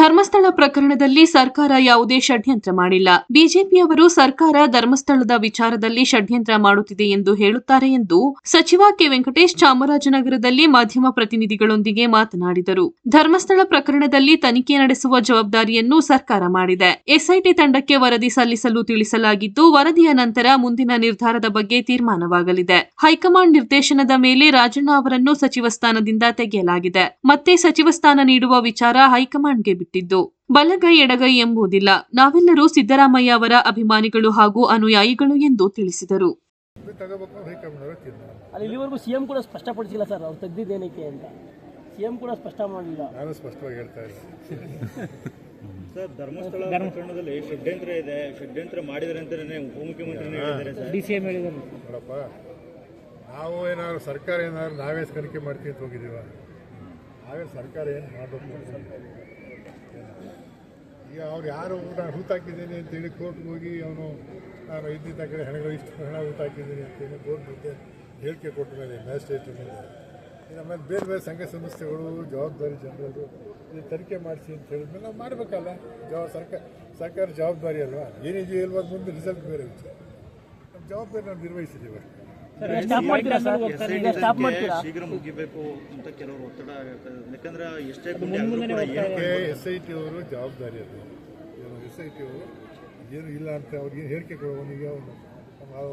ಧರ್ಮಸ್ಥಳ ಪ್ರಕರಣದಲ್ಲಿ ಸರ್ಕಾರ ಯಾವುದೇ ಷಡ್ಯಂತ್ರ ಮಾಡಿಲ್ಲ. ಬಿಜೆಪಿಯವರು ಸರ್ಕಾರ ಧರ್ಮಸ್ಥಳದ ವಿಚಾರದಲ್ಲಿ ಷಡ್ಯಂತ್ರ ಮಾಡುತ್ತಿದೆ ಎಂದು ಹೇಳುತ್ತಾರೆ ಎಂದು ಸಚಿವ ಕೆ ವೆಂಕಟೇಶ್ ಚಾಮರಾಜನಗರದಲ್ಲಿ ಮಾಧ್ಯಮ ಪ್ರತಿನಿಧಿಗಳೊಂದಿಗೆ ಮಾತನಾಡಿದರು. ಧರ್ಮಸ್ಥಳ ಪ್ರಕರಣದಲ್ಲಿ ತನಿಖೆ ನಡೆಸುವ ಜವಾಬ್ದಾರಿಯನ್ನು ಸರ್ಕಾರ ಮಾಡಿದೆ. ಎಸ್ಐಟಿ ತಂಡಕ್ಕೆ ವರದಿ ಸಲ್ಲಿಸಲು ತಿಳಿಸಲಾಗಿದ್ದು, ವರದಿಯ ನಂತರ ಮುಂದಿನ ನಿರ್ಧಾರದ ಬಗ್ಗೆ ತೀರ್ಮಾನವಾಗಲಿದೆ. ಹೈಕಮಾಂಡ್ ನಿರ್ದೇಶನದ ಮೇಲೆ ರಾಜಣ್ಣ ಅವರನ್ನು ಸಚಿವ ಸ್ಥಾನದಿಂದ ತೆಗೆಯಲಾಗಿದೆ. ಮತ್ತೆ ಸಚಿವ ಸ್ಥಾನ ನೀಡುವ ವಿಚಾರ ಹೈಕಮಾಂಡ್ಗೆ ಬಿಟ್ಟಿದ್ದು. ಬಲಗೈ ಎಡಗೈ ಎಂಬುದಿಲ್ಲ. ನಾವೆಲ್ಲರೂ ಸಿದ್ದರಾಮಯ್ಯ ಅವರ ಅಭಿಮಾನಿಗಳು ಹಾಗೂ ಅನುಯಾಯಿಗಳು ಎಂದು ತಿಳಿಸಿದರು. ಅಲ್ಲಿ ಇಲ್ಲಿವರೆಗೂ ಸಿಎಂ ಕೂಡ ಸ್ಪಷ್ಟಪಡಿಸಿಲ್ಲ ಸರ್. ಅವ್ರು ತೆಗೆದಿದ್ದೇನಕ್ಕೆ ಅಂತ. ಸಿಎಂ ಕೂಡ ಸ್ಪಷ್ಟ ಮಾಡಲಿಲ್ಲ. ನಾನು ಸ್ಪಷ್ಟವಾಗಿ ಹೇಳ್ತಾ ಇಲ್ಲ ಸರ್ ಧರ್ಮಸ್ಥಳ ಪ್ರಕರಣದಲ್ಲಿ ಷಡ್ಯಂತ್ರ ಇದೆ. ಷಡ್ಯಂತ್ರ ಮಾಡಿದರೆ ಅಂತಾನೆ ಉಪಮುಖ್ಯಮಂತ್ರಿನೇ ಹೇಳಿದ್ದಾರೆ ಸರ್. ಡಿ ಸಿ ಎಂ ಹೇಳಿದ್ರು ನೋಡಪ್ಪ ನಾವು ಏನಾದ್ರು ಸರ್ಕಾರ ಏನಾದ್ರು ನಾವೇ ತನಿಖೆ ಮಾಡ್ತೀವಿ ಅಂತ ಹೋಗಿದ್ದೀವ. ನಾವೇ ಸರ್ಕಾರ ಏನು ಮಾಡಬೇಕು ಈಗ ಅವ್ರು ಯಾರು ನಾನು ಹೂತಾಕಿದ್ದೀನಿ ಅಂತೇಳಿ ಕೋರ್ಟ್ಗೆ ಹೋಗಿ ಅವನು, ನಾನು ಇದ್ದಿದ್ದ ಕಡೆ ಹಣಗಳು ಇಷ್ಟು ಹಣ ಹೂತಾಕಿದ್ದೀನಿ ಅಂತೇಳಿ ಕೋರ್ಟ್ ಮುಂದೆ ಹೇಳಿಕೆ ಕೊಟ್ಟ ಮೇಲೆ ಮ್ಯಾಜಿಸ್ಟ್ರೇಟ್ ಮೇಲೆ ಇನ್ನು ಆಮೇಲೆ ಬೇರೆ ಬೇರೆ ಸಂಘ ಸಂಸ್ಥೆಗಳು, ಜವಾಬ್ದಾರಿ ಜನರದು, ಇದು ತನಿಖೆ ಮಾಡಿಸಿ ಅಂತ ಹೇಳಿದ್ಮೇಲೆ ನಾವು ಮಾಡಬೇಕಲ್ಲ. ಜವಾಬ್ ಸರ್ಕಾರ ಸರ್ಕಾರ ಜವಾಬ್ದಾರಿ ಅಲ್ವಾ? ಏನಿದೆಯೋ ಇಲ್ವಾ ಮುಂದೆ ರಿಸಲ್ಟ್ ಬೇರೆ ವಿಚಾರ ನಮ್ಮ ಜವಾಬ್ದಾರಿ ನಾವು ನಿರ್ವಹಿಸಿದ್ದೀವಿ. ಸ್ಟಾಪ್ ಮಾಡ್ತೀರಾ ಸರ್ ಈಗ ಸ್ಟಾಪ್ ಮಾಡ್ತೀರಾ? ಶೀಘ್ರ ಮುಗಿಬೇಕು ಅಂತ ಕೆಲವರು ಒತ್ತಡ. ಯಾಕಂದ್ರೆ ಎಷ್ಟೇ ಎಸ್ ಐ ಟಿ ಅವರು ಜವಾಬ್ದಾರಿ ಅದು. ಏನು ಎಸ್ ಐ ಟಿ ಅವರು ಏನು ಇಲ್ಲ ಅಂತ ಅವ್ರಿಗೆ ಹೇಳಿಕೆ ಕೊಡುವವನಿಗೆ ಅವನು.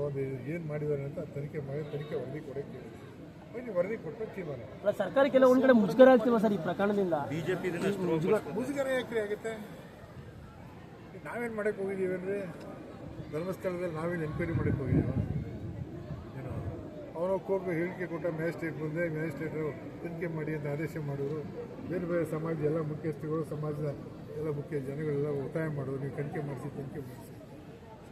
ಒಂದು ಏನು ಮಾಡಿದ್ದಾರೆ ಅಂತ ತನಿಖೆ ಮಾಡಿ ತನಿಖೆ ವರದಿ ಕೊಡೋಕ್ಕೆ. ಬನ್ನಿ ವರದಿ ಕೊಟ್ಟು ತೀರ್ಮಾನ ಕೆಲವು ಸರ್ಕಾರಕ್ಕೆಲ್ಲ ಒಂದ್ ಕಡೆ ಮುಜುಗರ ಆಗ್ತಿಲ್ಲ ಸರ್ ಈ ಪ್ರಕರಣದಿಂದ? ಬಿಜೆಪಿ ಮುಜುಗರ ಯಾಕ್ರಿ ಆಗುತ್ತೆ? ನಾವೇನು ಮಾಡಕ್ಕೆ ಹೋಗಿದ್ದೀವಿ ಅಂದರೆ ಧರ್ಮಸ್ಥಳದಲ್ಲಿ ನಾವೇನು ಎನ್ಕ್ವೈರಿ ಮಾಡಕ್ಕೆ ಹೋಗಿದ್ದೀವ? ಅವನು ಕೋರ್ಟ್ಗೆ ಹೇಳಿಕೆ ಕೊಟ್ಟ ಮ್ಯಾಜಿಸ್ಟ್ರೇಟ್ ಮುಂದೆ ಮ್ಯಾಜಿಸ್ಟ್ರೇಟರು ತನಿಖೆ ಮಾಡಿ ಅಂತ ಆದೇಶ ಮಾಡೋರು. ಬೇರೆ ಬೇರೆ ಸಮಾಜ ಎಲ್ಲ ಮುಖ್ಯಸ್ಥರುಗಳು ಸಮಾಜದ ಎಲ್ಲ ಮುಖ್ಯ ಜನಗಳೆಲ್ಲ ಒತ್ತಾಯ ಮಾಡೋರು. ನೀವು ತನಿಖೆ ಮಾಡಿಸಿ ತನಿಖೆ ಮಾಡಿಸಿ.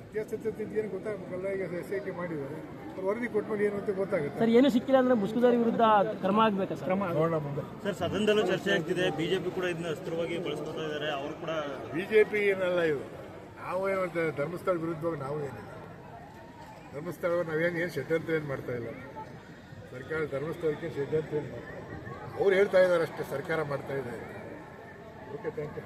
ಸತ್ಯಾಸತ್ಯತೆ ಏನು ಗೊತ್ತಾಗಬೇಕಲ್ಲ ಈಗ ಎಸ್ ಐ ಟಿ ಮಾಡಿದ್ದಾರೆ. ಅವ್ರು ವರದಿ ಕೊಟ್ಮೇಲೆ ಏನು ಅಂತ ಗೊತ್ತಾಗುತ್ತೆ? ಸರ್ ಏನು ಸಿಕ್ಕಿಲ್ಲ ಅಂದ್ರೆ ಮುಸ್ಕುದಾರಿ ವಿರುದ್ಧ ಕ್ರಮ ಆಗಬೇಕು ಸರ್? ಕ್ರಮ ನೋಡೋಣ ಮುಂದೆ. ಸರ್ ಸದನದಲ್ಲೂ ಚರ್ಚೆ ಆಗ್ತಿದೆ. ಬಿಜೆಪಿ ಕೂಡ ಇದನ್ನ ಅಸ್ತ್ರವಾಗಿ ಬಳಸ್ಕೊತಾ ಇದ್ದಾರೆ. ಅವರು ಕೂಡ ಬಿ ಜೆ ಪಿ ಏನಲ್ಲ ಇದು. ನಾವು ಏನು ಧರ್ಮಸ್ಥಳ ವಿರುದ್ಧವಾಗಿ ನಾವು ಏನಿಲ್ಲ. ಧರ್ಮಸ್ಥಳ ನಾವೇನು ಏನು ಷಡ್ಯಂತ್ರ ಏನು ಮಾಡ್ತಾ ಇಲ್ಲ. ಸರ್ಕಾರ ಧರ್ಮಸ್ಥಳಕ್ಕೆ ಷಡ್ಯಂತ್ರ ಏನು ಮಾಡ್ತಾ ಅವ್ರು ಹೇಳ್ತಾ ಇದ್ದಾರೆ ಅಷ್ಟೇ ಸರ್ಕಾರ ಮಾಡ್ತಾ ಇದೆ. Okay thank you